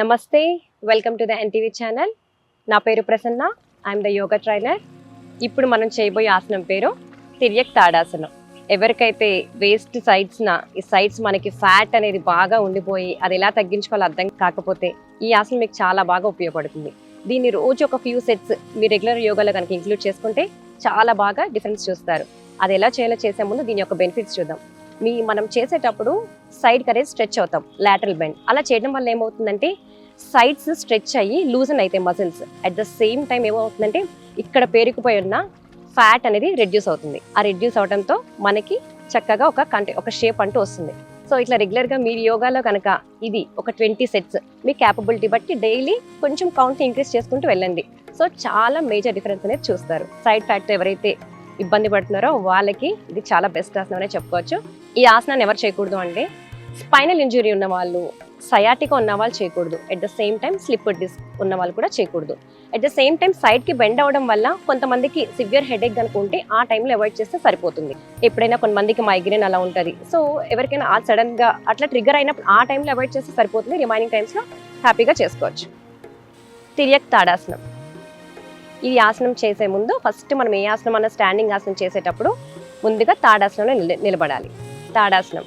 నమస్తే welcome to the NTV channel. నా పేరు Prasanna I'm the yoga trainer. ఇప్పుడు మనం చేయబోయే ఆసనం పేరు తిరియక్ తాడాసనం. ఎవరికైతే వేస్ట్ సైడ్స్న ఈ సైడ్స్ మనకి ఫ్యాట్ అనేది బాగా ఉండిపోయి అది ఎలా తగ్గించుకోవాలో అర్థం కాకపోతే ఈ ఆసనం మీకు చాలా బాగా ఉపయోగపడుతుంది. దీన్ని రోజు ఒక ఫ్యూ సెట్స్ మీ రెగ్యులర్ యోగాలో కనుక ఇంక్లూడ్ చేసుకుంటే చాలా బాగా డిఫరెన్స్ చూస్తారు. అది ఎలా చేయాలో చేసే ముందు దీని యొక్క బెనిఫిట్స్ చూద్దాం. మీ మనం చేసేటప్పుడు సైడ్ కరేజ్ స్ట్రెచ్ అవుతాం లాటరల్ బెండ్ అలా చేయడం వల్ల ఏమవుతుందంటే సైడ్స్ స్ట్రెచ్ అయ్యి లూజన్ అయితే muscles at the same time ఏమవుతుందంటే ఇక్కడ పేరుకుపోయి ఉన్న ఫ్యాట్ అనేది రెడ్యూస్ అవుతుంది. ఆ రెడ్యూస్ అవడంతో మనకి చక్కగా ఒక కంటే ఒక షేప్ అంటూ వస్తుంది. సో ఇట్లా రెగ్యులర్గా మీరు యోగాలో కనుక ఇది ఒక ట్వంటీ సెట్స్ మీ క్యాపబిలిటీ బట్టి డైలీ కొంచెం కౌంట్ ఇంక్రీస్ చేసుకుంటూ వెళ్ళండి. సో చాలా మేజర్ డిఫరెన్స్ అనేది చూస్తారు. సైడ్ ఫ్యాట్ ఎవరైతే ఇబ్బంది పడుతున్నారో వాళ్ళకి ఇది చాలా బెస్ట్ ఆసనం అనే చెప్పుకోవచ్చు. ఈ ఆసనాన్ని ఎవరు చేయకూడదు అంటే స్పైనల్ ఇంజురీ ఉన్న వాళ్ళు సయాటికా ఉన్న వాళ్ళు చేయకూడదు. At the same time slip disc ఉన్న వాళ్ళు కూడా చేయకూడదు. అట్ ద సేమ్ టైం సైడ్కి బెండ్ అవ్వడం వల్ల కొంతమందికి సివియర్ హెడేక్ కనుక ఉంటే ఆ టైంలో అవాయిడ్ చేస్తే సరిపోతుంది. ఎప్పుడైనా కొంతమందికి మైగ్రేన్ అలా ఉంటుంది. సో ఎవరికైనా ఆ సడన్గా అట్లా ట్రిగర్ అయినప్పుడు ఆ టైంలో అవాయిడ్ చేస్తే సరిపోతుంది. రిమైనింగ్ టైమ్స్లో హ్యాపీగా చేసుకోవచ్చు. తిరియక్ తాడాసనం. ఈ ఆసనం చేసే ముందు ఫస్ట్ మనం ఏ ఆసనం అన్న స్టాండింగ్ ఆసనం చేసేటప్పుడు ముందుగా తాడాసనంలో నిలబడాలి. తాడాసనం.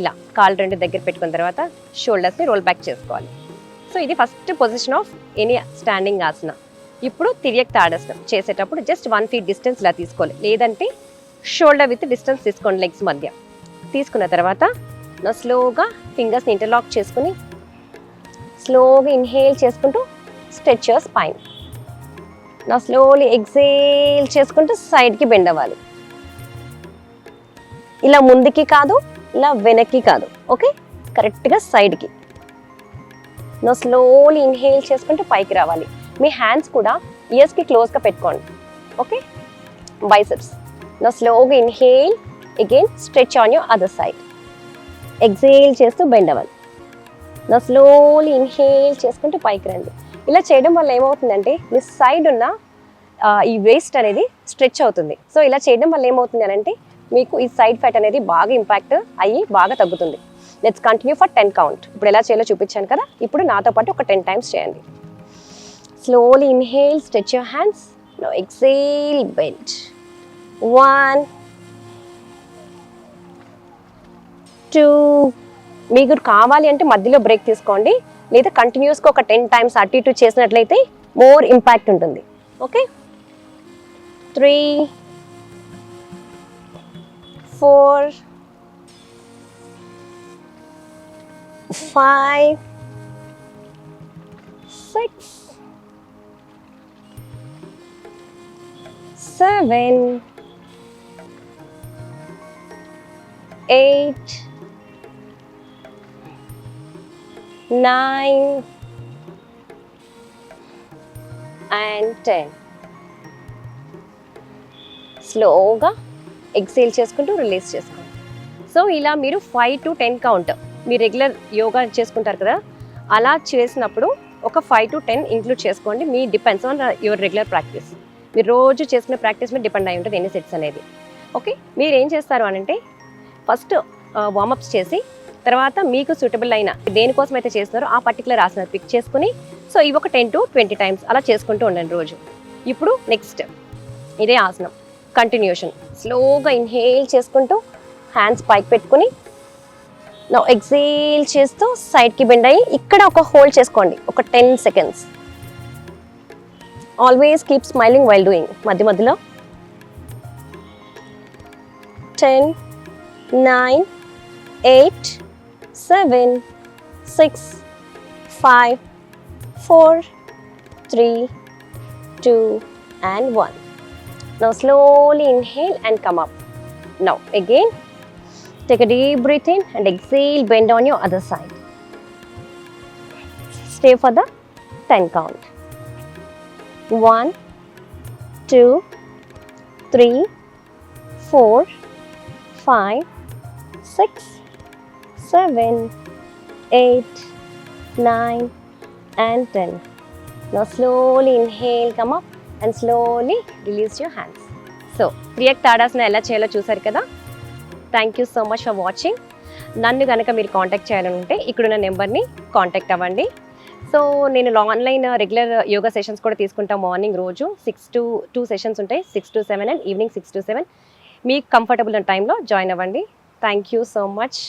ఇలా కాళ్ళు రెండు దగ్గర పెట్టుకున్న తర్వాత షోల్డర్స్ని రోల్ బ్యాక్ చేసుకోవాలి. సో ఇది first position of any standing asana. ఇప్పుడు తిరియక్ తాడాసనం చేసేటప్పుడు జస్ట్ వన్ ఫీట్ డిస్టెన్స్ ఇలా తీసుకోవాలి. లేదంటే షోల్డర్ విత్ డిస్టెన్స్ తీసుకోండి లెగ్స్ మధ్య. తీసుకున్న తర్వాత నా స్లోగా ఫింగర్స్ని ఇంటర్లాక్ చేసుకుని స్లోగా ఇన్హేల్ చేసుకుంటూ స్ట్రెచ్ యువర్ స్పైన్ నా స్లోలీ ఎగ్జేల్ చేసుకుంటూ సైడ్కి బెండ్ అవ్వాలి. ఇలా ముందుకి కాదు ఇలా వెనక్కి కాదు ఓకే కరెక్ట్గా సైడ్కి నా స్లోలీ ఇన్హేల్ చేసుకుంటూ పైకి రావాలి. మీ హ్యాండ్స్ కూడా ఇయర్స్కి క్లోజ్గా పెట్టుకోండి ఓకే బైసెప్స్ నా స్లోగా inhale again stretch on your other side exhale చేస్తూ బెండ్ అవ్వాలి. నా స్లోలీ ఇన్హేల్ చేసుకుంటూ పైకి రండి. ఇలా చేయడం వల్ల ఏమవుతుందంటే మీ సైడ్ ఉన్న ఈ వేస్ట్ అనేది స్ట్రెచ్ అవుతుంది. సో ఇలా చేయడం వల్ల ఏమవుతుంది అంటే మీకు ఈ సైడ్ ఫ్యాట్ అనేది బాగా ఇంపాక్ట్ అయ్యి బాగా తగ్గుతుంది. Let's continue for ten count ఇప్పుడు ఎలా చేయాలో చూపించాను కదా? ఇప్పుడు నాతో పాటు ఒక టెన్ టైమ్స్ చేయండి. Slowly inhale stretch your hands now exhale bent one two మీకు కావాలి అంటే మధ్యలో బ్రేక్ తీసుకోండి. లేదా కంటిన్యూస్గా ఒక టెన్ టైమ్స్ అటు ఇటు చేసినట్లయితే మోర్ ఇంపాక్ట్ ఉంటుంది. Okay three four five six seven eight nine and ten స్లోగా ఎక్సేల్ చేసుకుంటూ రిలీజ్ చేసుకోండి సో ఇలా మీరు ఫైవ్ టు టెన్ కౌంట్ మీరు రెగ్యులర్ యోగా చేసుకుంటారు కదా అలా చేసినప్పుడు ఒక ఫైవ్ టు టెన్ ఇంక్లూడ్ చేసుకోండి. మీ depends on your regular practice మీరు రోజు చేసుకునే ప్రాక్టీస్ మీద డిపెండ్ అయి ఉంటుంది ఎన్ని సెట్స్ అనేది. ఓకే మీరు ఏం చేస్తారు అని అంటే ఫస్ట్ వార్మప్స్ చేసి తర్వాత మీకు సూటబుల్ అయిన దేనికోసం అయితే చేస్తున్నారో ఆ పర్టికులర్ ఆసనాలు పిక్ చేసుకుని సో ఇవి ఒక టెన్ టు ట్వంటీ టైమ్స్ అలా చేసుకుంటూ ఉండండి రోజు. ఇప్పుడు నెక్స్ట్ ఇదే ఆసనం కంటిన్యూషన్ స్లోగా ఇన్హేల్ చేసుకుంటూ హ్యాండ్స్ పైకి పెట్టుకుని నా ఎక్సేల్ చేస్తూ సైడ్కి బెండ్ అయ్యి ఇక్కడ ఒక హోల్డ్ చేసుకోండి ఒక ten seconds always keep smiling while doing మధ్య మధ్యలో ten nine eight seven, six, five, four, three, two, and one. Now slowly inhale and come up. Now again, take a deep breath in and exhale, bend on your other side. Stay for the 10 count. One, two, three, four, five, six, seven, eight, nine, and ten. Now slowly inhale, come up, and slowly release your hands. So Tiryak Tadasana ఎలా చేయాలో చూసారు కదా? Thank you so much for watching నన్ను కనుక మీరు contact చేయాలని ఉంటే ఇక్కడున్న నెంబర్ని కాంటాక్ట్ అవ్వండి. సో నేను ఆన్లైన్ రెగ్యులర్ యోగా సెషన్స్ కూడా తీసుకుంటాను మార్నింగ్ రోజు సిక్స్ టు టూ సెషన్స్ ఉంటాయి. Six to seven and evening six to seven మీకు కంఫర్టబుల్ టైంలో జాయిన్ అవ్వండి. Thank you so much